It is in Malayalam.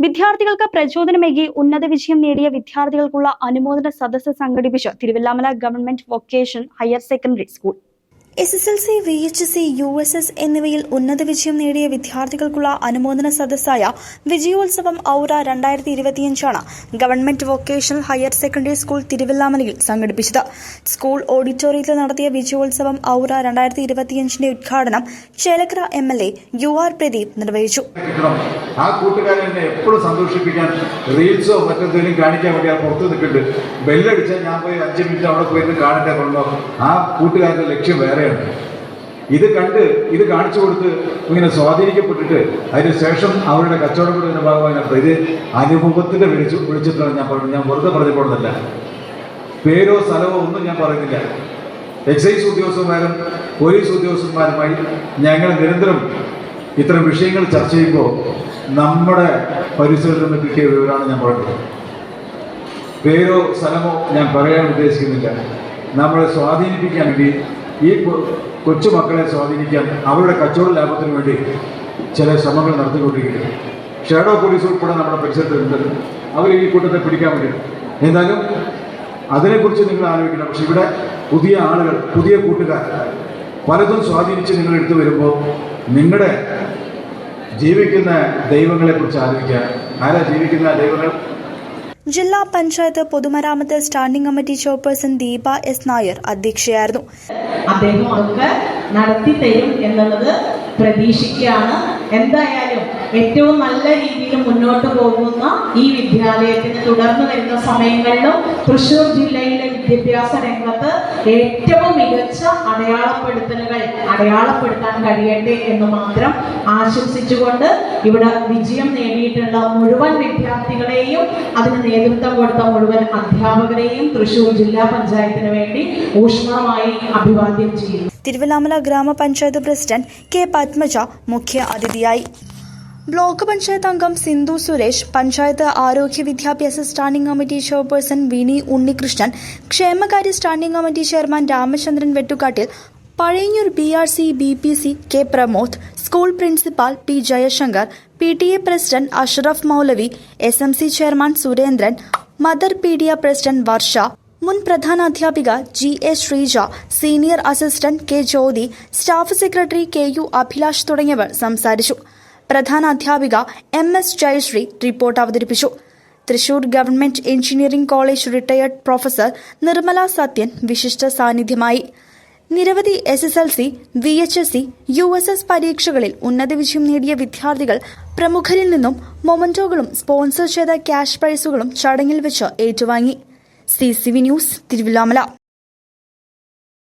വിദ്യാർത്ഥികൾക്ക് പ്രചോദനമേകി ഉന്നത വിജയം നേടിയ വിദ്യാർത്ഥികൾക്കുള്ള അനുമോദന സദസ്സ് സംഘടിപ്പിച്ച് Thiruvilwamala government vocation higher secondary school. S S L C V H C U S S എന്നിവയിൽ ഉന്നത വിജയം നേടിയ വിദ്യാർത്ഥികൾക്കുള്ള അനുമോദന സദസ്സായ വിജയോത്സവം ഔറ രണ്ടായിരത്തി ഇരുപത്തിയഞ്ചാണ് government vocational higher secondary school തിരുവല്ലാമലയിൽ സംഘടിപ്പിച്ചത്. സ്കൂൾ ഓഡിറ്റോറിയത്തിൽ നടത്തിയ വിജയോത്സവം ഔറ രണ്ടായിരത്തി ഇരുപത്തിയഞ്ചിന്റെ ഉദ്ഘാടനം Chelakkara M L A U R Pradeep നിർവഹിച്ചു. ആ കൂട്ടുകാരനെ എപ്പോഴും സന്തോഷിപ്പിക്കാൻ റീൽസോ മറ്റെന്തെങ്കിലും കാണിക്കാൻ വേണ്ടി ആ പുറത്ത് നിൽക്കുന്നുണ്ട്. ബെല്ലടിച്ചാൽ ഞാൻ പോയി അഞ്ച് മിനിറ്റ് അവിടെ പോയിട്ട് കാണട്ടെ കൊണ്ടോ ആ കൂട്ടുകാരന്റെ ലക്ഷ്യം വേറെയാണ് ഇത് കണ്ട് ഇത് കാണിച്ചു കൊടുത്ത് ഇങ്ങനെ സ്വാധീനിക്കപ്പെട്ടിട്ട് അതിന് ശേഷം അവരുടെ കച്ചവടം കൊടുക്കുന്ന ഭാഗമായി നടത്തുക ഇത് അനുഭവത്തിന്റെ വിളിച്ചു വിളിച്ചിട്ടാണ് ഞാൻ പറഞ്ഞത്. ഞാൻ വെറുതെ പറഞ്ഞുകൊടുന്നില്ല പേരോ സ്ഥലമോ ഒന്നും ഞാൻ പറയുന്നില്ല. എക്സൈസ് ഉദ്യോഗസ്ഥന്മാരും പോലീസ് ഉദ്യോഗസ്ഥന്മാരുമായി ഞങ്ങൾ നിരന്തരം ഇത്തരം വിഷയങ്ങൾ ചർച്ച ചെയ്യുമ്പോൾ നമ്മുടെ പരിസരത്ത് നിന്ന് കിട്ടിയ വിവരമാണ് ഞാൻ പറഞ്ഞത്. പേരോ സ്ഥലമോ ഞാൻ പറയാൻ ഉദ്ദേശിക്കുന്നില്ല. നമ്മളെ സ്വാധീനിപ്പിക്കാൻ വേണ്ടി ഈ കൊച്ചുമക്കളെ സ്വാധീനിക്കാൻ അവരുടെ കച്ചവട ലാഭത്തിന് വേണ്ടി ചില ശ്രമങ്ങൾ നടത്തിക്കൊണ്ടിരിക്കുന്നു. ഷാഡോ പോലീസ് ഉൾപ്പെടെ നമ്മുടെ പരിസരത്തുണ്ട്. അവർ ഈ കൂട്ടത്തെ പിടിക്കാൻ വേണ്ടി എന്തായാലും അതിനെക്കുറിച്ച് നിങ്ങൾ ആലോചിക്കണം. പക്ഷെ ഇവിടെ പുതിയ ആളുകൾ പുതിയ കൂട്ടുകാർ പലതും സ്വാധീനിച്ച് നിങ്ങൾ എടുത്തു വരുമ്പോൾ നിങ്ങളുടെ ജീവിക്കുന്ന ദൈവങ്ങളെക്കുറിച്ച് ആലോചിക്കുക. ആരാ ജീവിക്കുന്ന ദൈവങ്ങൾ? ജില്ലാ പഞ്ചായത്ത് പൊതുമരാമത്ത് standing committee chairperson Deepa S Nair അധ്യക്ഷയായിരുന്നു. അദ്ദേഹം അതൊക്കെ നടത്തി തരും എന്നുള്ളത് പ്രതീക്ഷിക്കുകയാണ്. എന്തായാലും ഏറ്റവും നല്ല രീതിയിൽ മുന്നോട്ട് പോകുന്ന ഈ വിദ്യാലയത്തിന് തുടർന്ന് വരുന്ന സമയങ്ങളിലും തൃശ്ശൂർ ജില്ലയിലെ വിദ്യാഭ്യാസ രംഗത്ത് ഏറ്റവും മികച്ച അടയാളപ്പെടുത്തലുകൾ അടയാളപ്പെടുത്താൻ കഴിയട്ടെ എന്ന് മാത്രം ആശംസിച്ചുകൊണ്ട് ഇവിടെ വിജയം നേടിയിട്ടുള്ള മുഴുവൻ വിദ്യാർത്ഥികളെയും അതിന് നേതൃത്വം കൊടുത്ത മുഴുവൻ അധ്യാപകരെയും തൃശൂർ ജില്ലാ പഞ്ചായത്തിന് വേണ്ടി ഊഷ്മളമായി അഭിവാദ്യം ചെയ്യുന്നു. തിരുവല്ലാമല ഗ്രാമപഞ്ചായത്ത് പ്രസിഡന്റ് കെ പത്മജ മുഖ്യ അതിഥിയായി. ബ്ലോക്ക് പഞ്ചായത്ത് അംഗം സിന്ധു സുരേഷ് പഞ്ചായത്ത് ആരോഗ്യ വിദ്യാഭ്യാസ standing committee chairperson Vini Unnikrishnan ക്ഷേമകാര്യ standing committee chairman Ramachandran Vettukattil Pazhayur B R C B P C K Pramod school principal P Jayashankar P T A president Ashraf Moulavi S M C chairman Surendran mother PTA president Varsha മുൻ പ്രധാനാധ്യാപിക G A Sreeja senior assistant K Jyothi staff secretary K U Abhilash തുടങ്ങിയവർ സംസാരിച്ചു. പ്രധാന അധ്യാപിക എം എസ് ജയശ്രീ റിപ്പോർട്ട് അവതരിപ്പിച്ചു. Thrissur government engineering college retired professor Nirmala Sathyan വിശിഷ്ട സാന്നിധ്യമായി. നിരവധി S S L C V H S C U S S പരീക്ഷകളിൽ ഉന്നത വിജയം നേടിയ വിദ്യാർത്ഥികൾ പ്രമുഖരിൽ നിന്നും മൊമന്റോകളും സ്പോൺസർ ചെയ്ത ക്യാഷ് പ്രൈസുകളും ചടങ്ങിൽ വെച്ച് ഏറ്റുവാങ്ങി. C C V news Thiruvilwamala.